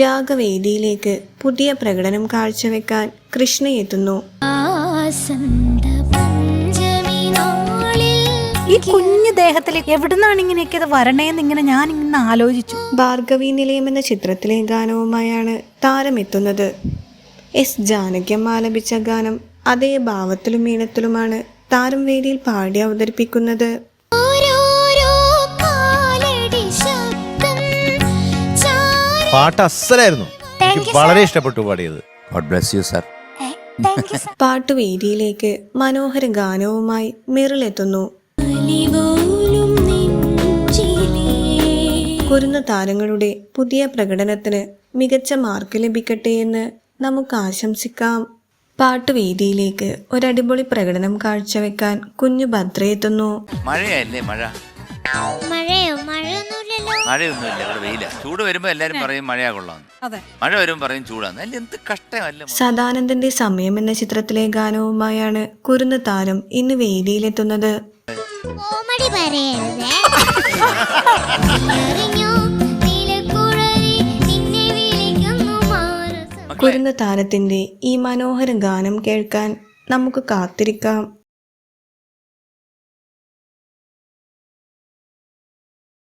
രാഗവേദിയിലേക്ക് പുതിയ പ്രകടനം കാഴ്ചവെക്കാൻ കൃഷ്ണയെത്തുന്നു. എത്തുന്നു ഈ കുഞ്ഞു ദേഹത്തിൽ എവിടുന്നാണ് ഇങ്ങനെയൊക്കെ ഇത് വരണേന്ന് ഇങ്ങനെ ഞാൻ ഇങ്ങനെ ആലോചിച്ചു. ഭാർഗവി നിലയം എന്ന ചിത്രത്തിലെ ഗാനവുമായാണ് താരമെത്തുന്നത്. എസ് ജാനകിയം ആലപിച്ച ഗാനം അതേ ഭാവത്തിലും ഈണത്തിലുമാണ് താരം വേദിയിൽ പാടി അവതരിപ്പിക്കുന്നത്. പാട്ട് അസലായിരുന്നു. എനിക്ക് വളരെ ഇഷ്ടപ്പെട്ടു പാടിയത്. ഗോഡ് ബ്ലെസ് യു സർ പാട്ടുവേദിയിലേക്ക് മനോഹര ഗാനവുമായി മിറിലെത്തുന്നു. കുരുന്ന താരങ്ങളുടെ പുതിയ പ്രകടനത്തിന് മികച്ച മാർക്ക് ലഭിക്കട്ടെ എന്ന് നമുക്ക് ആശംസിക്കാം. പാട്ടുവേദിയിലേക്ക് ഒരടിപൊളി പ്രകടനം കാഴ്ചവെക്കാൻ കുഞ്ഞു ഭദ്രയെത്തുന്നു. മഴയല്ലേ മഴ? മഴയോ മഴയൊന്നുമില്ലല്ലോ. മഴയൊന്നുമില്ല ഇവിടെ വെയില. ചൂട് വരുമ്പോ എല്ലാരും പറയും മഴയാ കൊള്ളാന്ന്. അതെ. മഴ വരുമ്പോ പറയും ചൂടാന്ന്. അല്ല എന്ത് കഷ്ടമല്ല സദാനന്ദന്റെ സമയം എന്ന ചിത്രത്തിലെ ഗാനവുമായാണ് കുരുന്ന് താരം ഇന്ന് വേദിയിലെത്തുന്നത്. കോമഡി പറയരുതേ. അറിഞ്ഞോ നീലക്കുഴലി നിന്നെ വിളിക്കുന്നു മാനസം കുരുന്ന താരത്തിന്റെ ഈ മനോഹര ഗാനം കേൾക്കാൻ നമുക്ക് കാത്തിരിക്കാം.